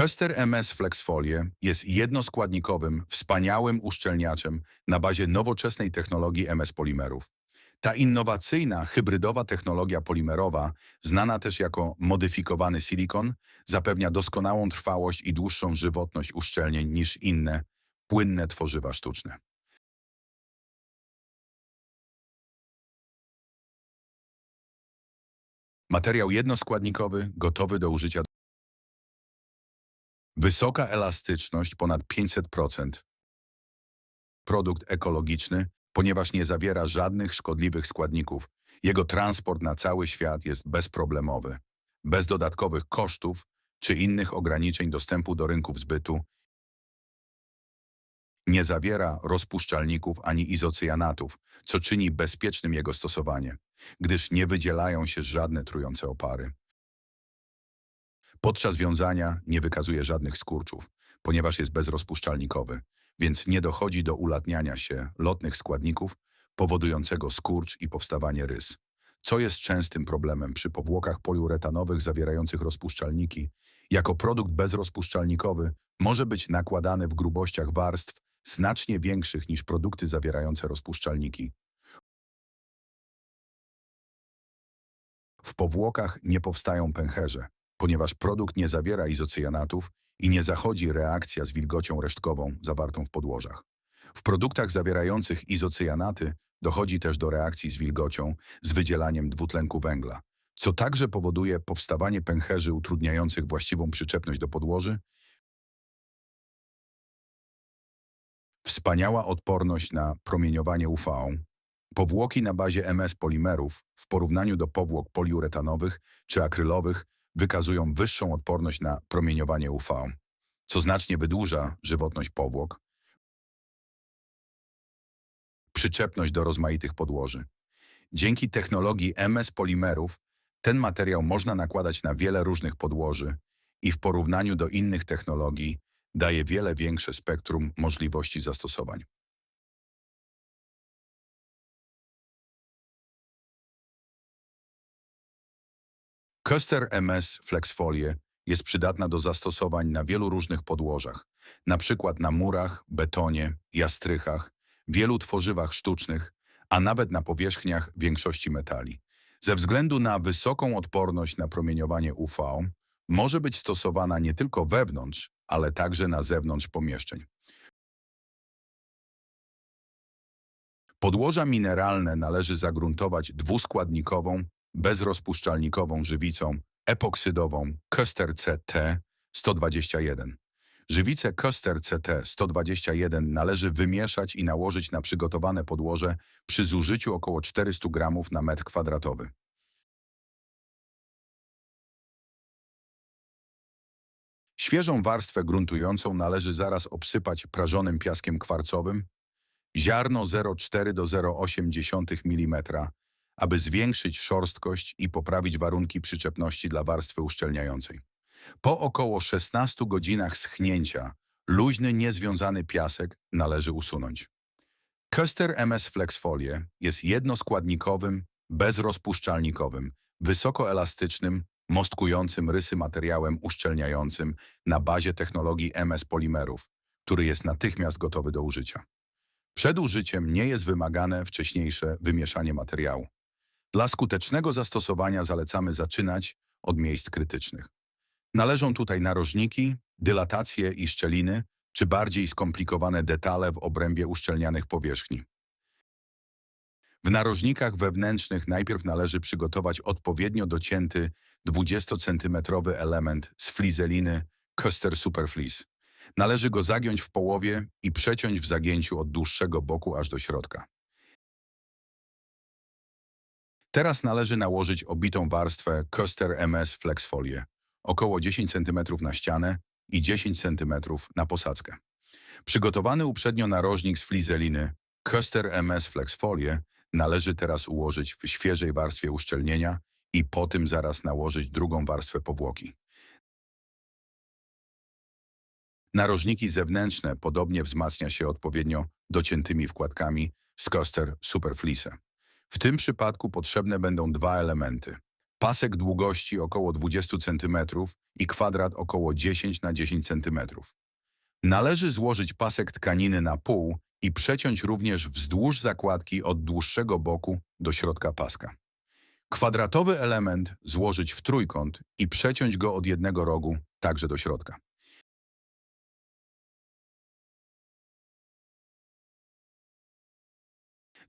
Custer MS Flexfolie jest jednoskładnikowym, wspaniałym uszczelniaczem na bazie nowoczesnej technologii MS polimerów. Ta innowacyjna, hybrydowa technologia polimerowa, znana też jako modyfikowany silikon, zapewnia doskonałą trwałość i dłuższą żywotność uszczelnień niż inne, płynne tworzywa sztuczne. Materiał jednoskładnikowy, gotowy do użycia. Wysoka elastyczność ponad 500%. Produkt ekologiczny, ponieważ nie zawiera żadnych szkodliwych składników. Jego transport na cały świat jest bezproblemowy. Bez dodatkowych kosztów czy innych ograniczeń dostępu do rynków zbytu. Nie zawiera rozpuszczalników ani izocyanatów, co czyni bezpiecznym jego stosowanie, gdyż nie wydzielają się żadne trujące opary. Podczas wiązania nie wykazuje żadnych skurczów, ponieważ jest bezrozpuszczalnikowy, więc nie dochodzi do ulatniania się lotnych składników powodującego skurcz i powstawanie rys, co jest częstym problemem przy powłokach poliuretanowych zawierających rozpuszczalniki. Jako produkt bezrozpuszczalnikowy może być nakładany w grubościach warstw znacznie większych niż produkty zawierające rozpuszczalniki. W powłokach nie powstają pęcherze, ponieważ produkt nie zawiera izocyanatów i nie zachodzi reakcja z wilgocią resztkową zawartą w podłożach. W produktach zawierających izocyjanaty dochodzi też do reakcji z wilgocią z wydzielaniem dwutlenku węgla, co także powoduje powstawanie pęcherzy utrudniających właściwą przyczepność do podłoży. Wspaniała odporność na promieniowanie UV. Powłoki na bazie MS polimerów w porównaniu do powłok poliuretanowych czy akrylowych wykazują wyższą odporność na promieniowanie UV, co znacznie wydłuża żywotność powłok, przyczepność do rozmaitych podłoży. Dzięki technologii MS polimerów ten materiał można nakładać na wiele różnych podłoży i w porównaniu do innych technologii daje wiele większe spektrum możliwości zastosowań. Custer MS Flexfolie jest przydatna do zastosowań na wielu różnych podłożach, przykład na murach, betonie, jastrychach, wielu tworzywach sztucznych, a nawet na powierzchniach większości metali. Ze względu na wysoką odporność na promieniowanie UV, może być stosowana nie tylko wewnątrz, ale także na zewnątrz pomieszczeń. Podłoża mineralne należy zagruntować dwuskładnikową, bezrozpuszczalnikową żywicą epoksydową Köster CT 121. Żywicę Köster CT 121 należy wymieszać i nałożyć na przygotowane podłoże przy zużyciu około 400 gramów na metr kwadratowy. Świeżą warstwę gruntującą należy zaraz obsypać prażonym piaskiem kwarcowym, ziarno 0,4 do 0,8 mm, aby zwiększyć szorstkość i poprawić warunki przyczepności dla warstwy uszczelniającej. Po około 16 godzinach schnięcia luźny, niezwiązany piasek należy usunąć. Custer MS Flexfolie jest jednoskładnikowym, bezrozpuszczalnikowym, wysokoelastycznym, mostkującym rysy materiałem uszczelniającym na bazie technologii MS polimerów, który jest natychmiast gotowy do użycia. Przed użyciem nie jest wymagane wcześniejsze wymieszanie materiału. Dla skutecznego zastosowania zalecamy zaczynać od miejsc krytycznych. Należą tutaj narożniki, dylatacje i szczeliny, czy bardziej skomplikowane detale w obrębie uszczelnianych powierzchni. W narożnikach wewnętrznych najpierw należy przygotować odpowiednio docięty 20 cm element z flizeliny Custer Superfleece. Należy go zagiąć w połowie i przeciąć w zagięciu od dłuższego boku aż do środka. Teraz należy nałożyć obitą warstwę Custer MS Flexfolie, około 10 cm na ścianę i 10 cm na posadzkę. Przygotowany uprzednio narożnik z flizeliny Custer MS Flexfolie należy teraz ułożyć w świeżej warstwie uszczelnienia i po tym zaraz nałożyć drugą warstwę powłoki. Narożniki zewnętrzne podobnie wzmacnia się odpowiednio dociętymi wkładkami z Custer Superfleece. W tym przypadku potrzebne będą dwa elementy. pasek długości około 20 cm i kwadrat około 10 na 10 cm. Należy złożyć pasek tkaniny na pół i przeciąć również wzdłuż zakładki od dłuższego boku do środka paska. Kwadratowy element złożyć w trójkąt i przeciąć go od jednego rogu także do środka.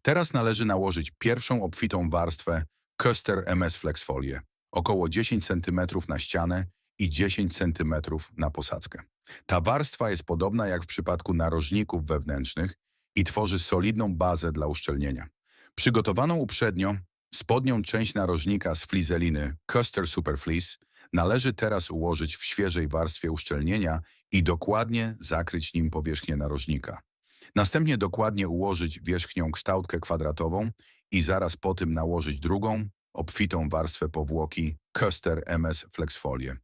Teraz należy nałożyć pierwszą obfitą warstwę Custer MS Flex Folię, około 10 cm na ścianę i 10 cm na posadzkę. Ta warstwa jest podobna jak w przypadku narożników wewnętrznych i tworzy solidną bazę dla uszczelnienia. Przygotowaną uprzednio spodnią część narożnika z flizeliny Custer Super Fleece należy teraz ułożyć w świeżej warstwie uszczelnienia i dokładnie zakryć nim powierzchnię narożnika. Następnie dokładnie ułożyć wierzchnią kształtkę kwadratową i zaraz po tym nałożyć drugą, obfitą warstwę powłoki Custer MS Flexfolie.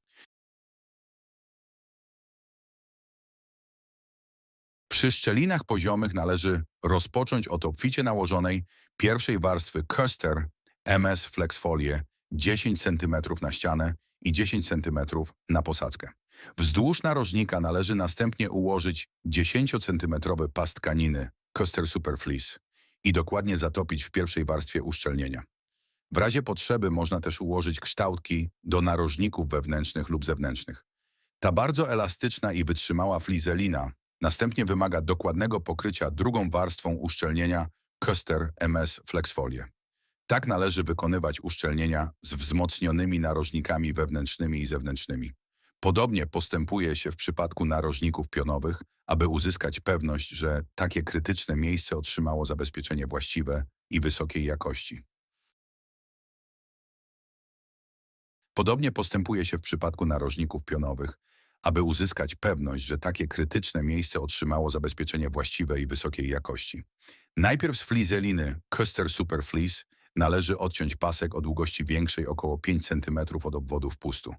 Przy szczelinach poziomych należy rozpocząć od obficie nałożonej pierwszej warstwy Custer MS Flexfolie 10 cm na ścianę i 10 cm na posadzkę. Wzdłuż narożnika należy następnie ułożyć 10 cm pas tkaniny Super Fleece i dokładnie zatopić w pierwszej warstwie uszczelnienia. W razie potrzeby można też ułożyć kształtki do narożników wewnętrznych lub zewnętrznych. Ta bardzo elastyczna i wytrzymała flizelina następnie wymaga dokładnego pokrycia drugą warstwą uszczelnienia Custer MS Flexfolie. Tak należy wykonywać uszczelnienia z wzmocnionymi narożnikami wewnętrznymi i zewnętrznymi. Podobnie postępuje się w przypadku narożników pionowych, aby uzyskać pewność, że takie krytyczne miejsce otrzymało zabezpieczenie właściwe i wysokiej jakości. Podobnie postępuje się w przypadku narożników pionowych, aby uzyskać pewność, że takie krytyczne miejsce otrzymało zabezpieczenie właściwe i wysokiej jakości. Najpierw z flizeliny Custer Super Fleece należy odciąć pasek o długości większej około 5 cm od obwodu wpustu.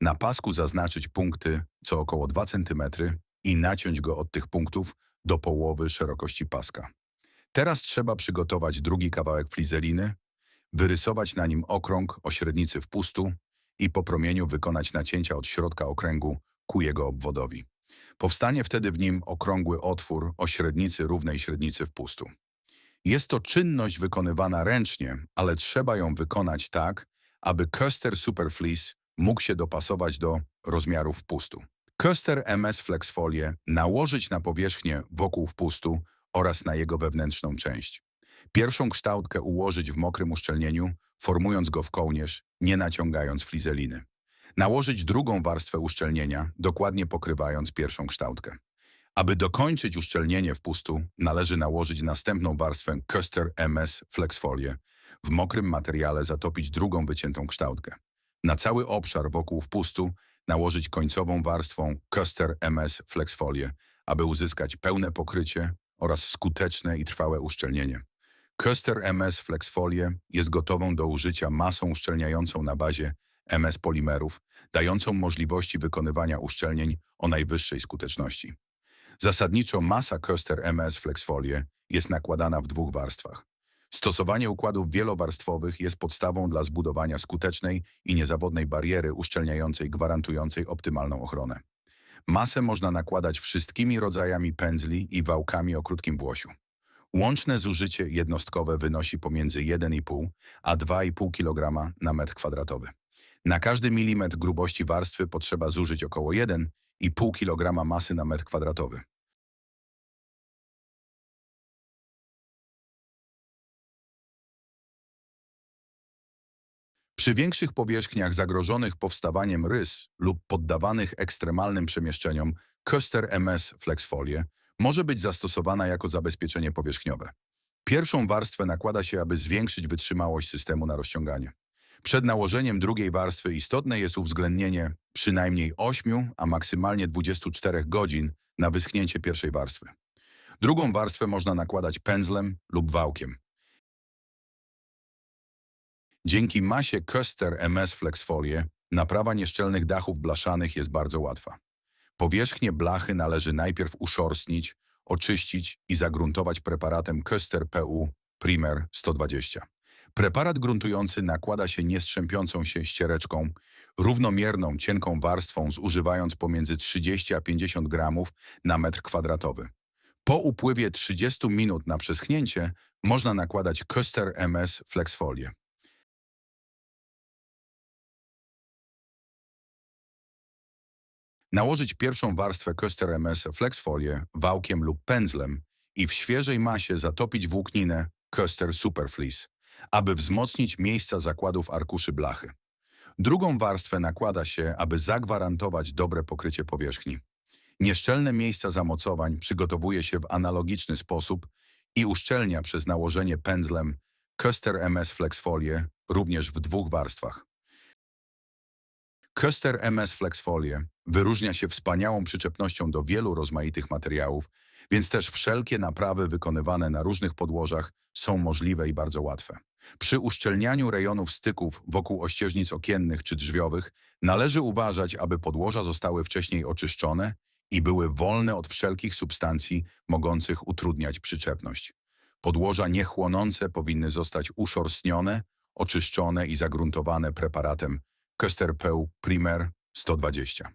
Na pasku zaznaczyć punkty co około 2 cm i naciąć go od tych punktów do połowy szerokości paska. Teraz trzeba przygotować drugi kawałek flizeliny, wyrysować na nim okrąg o średnicy wpustu i po promieniu wykonać nacięcia od środka okręgu ku jego obwodowi. Powstanie wtedy w nim okrągły otwór o średnicy równej średnicy wpustu. Jest to czynność wykonywana ręcznie, ale trzeba ją wykonać tak, aby Custer Super Fleece mógł się dopasować do rozmiarów wpustu. Custer MS Flex Folię nałożyć na powierzchnię wokół wpustu oraz na jego wewnętrzną część. Pierwszą kształtkę ułożyć w mokrym uszczelnieniu, formując go w kołnierz, nie naciągając flizeliny. Nałożyć drugą warstwę uszczelnienia, dokładnie pokrywając pierwszą kształtkę. Aby dokończyć uszczelnienie wpustu, należy nałożyć następną warstwę Custer MS Flexfolię. W mokrym materiale zatopić drugą wyciętą kształtkę. Na cały obszar wokół wpustu nałożyć końcową warstwą Custer MS Flexfolię, aby uzyskać pełne pokrycie oraz skuteczne i trwałe uszczelnienie. Custer MS Flexfolię jest gotową do użycia masą uszczelniającą na bazie MS polimerów, dającą możliwości wykonywania uszczelnień o najwyższej skuteczności. Zasadniczo masa Custer MS Flexfolie jest nakładana w dwóch warstwach. Stosowanie układów wielowarstwowych jest podstawą dla zbudowania skutecznej i niezawodnej bariery uszczelniającej gwarantującej optymalną ochronę. Masę można nakładać wszystkimi rodzajami pędzli i wałkami o krótkim włosiu. Łączne zużycie jednostkowe wynosi pomiędzy 1,5 a 2,5 kg na metr kwadratowy. Na każdy milimetr grubości warstwy potrzeba zużyć około 1,5 kg masy na metr kwadratowy. Przy większych powierzchniach zagrożonych powstawaniem rys lub poddawanych ekstremalnym przemieszczeniom Custer MS Flexfolie może być zastosowana jako zabezpieczenie powierzchniowe. Pierwszą warstwę nakłada się, aby zwiększyć wytrzymałość systemu na rozciąganie. Przed nałożeniem drugiej warstwy istotne jest uwzględnienie przynajmniej 8, a maksymalnie 24 godzin na wyschnięcie pierwszej warstwy. Drugą warstwę można nakładać pędzlem lub wałkiem. Dzięki masie Custer MS Flexfolie naprawa nieszczelnych dachów blaszanych jest bardzo łatwa. Powierzchnię blachy należy najpierw uszorstnić, oczyścić i zagruntować preparatem Custer PU Primer 120. Preparat gruntujący nakłada się niestrzępiącą się ściereczką, równomierną, cienką warstwą, zużywając pomiędzy 30 a 50 gramów na metr kwadratowy. Po upływie 30 minut na przeschnięcie można nakładać Köster MS Flexfolię. Nałożyć pierwszą warstwę Köster MS Flexfolię wałkiem lub pędzlem i w świeżej masie zatopić włókninę Köster Superfleece, aby wzmocnić miejsca zakładów arkuszy blachy. Drugą warstwę nakłada się, aby zagwarantować dobre pokrycie powierzchni. Nieszczelne miejsca zamocowań przygotowuje się w analogiczny sposób i uszczelnia przez nałożenie pędzlem Köster MS Flexfolię również w dwóch warstwach. Köster MS Flexfolie wyróżnia się wspaniałą przyczepnością do wielu rozmaitych materiałów, więc też wszelkie naprawy wykonywane na różnych podłożach są możliwe i bardzo łatwe. Przy uszczelnianiu rejonów styków wokół ościeżnic okiennych czy drzwiowych należy uważać, aby podłoża zostały wcześniej oczyszczone i były wolne od wszelkich substancji mogących utrudniać przyczepność. Podłoża niechłonące powinny zostać uszorstnione, oczyszczone i zagruntowane preparatem Köster Peł Primer 120.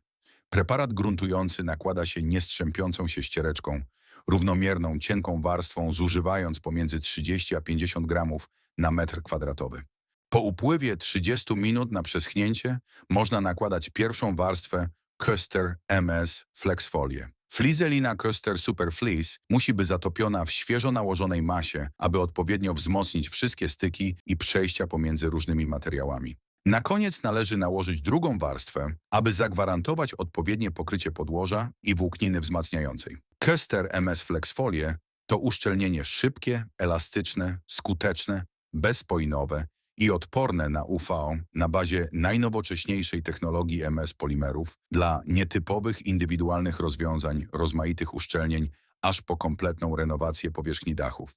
Preparat gruntujący nakłada się niestrzępiącą się ściereczką, równomierną, cienką warstwą, zużywając pomiędzy 30 a 50 gramów na metr kwadratowy. Po upływie 30 minut na przeschnięcie można nakładać pierwszą warstwę Köster MS Flexfolię. Flizelina Köster Super Fleece musi być zatopiona w świeżo nałożonej masie, aby odpowiednio wzmocnić wszystkie styki i przejścia pomiędzy różnymi materiałami. Na koniec należy nałożyć drugą warstwę, aby zagwarantować odpowiednie pokrycie podłoża i włókniny wzmacniającej. Köster MS Flexfolie to uszczelnienie szybkie, elastyczne, skuteczne, bezspojnowe i odporne na UV na bazie najnowocześniejszej technologii MS polimerów dla nietypowych indywidualnych rozwiązań, rozmaitych uszczelnień, aż po kompletną renowację powierzchni dachów.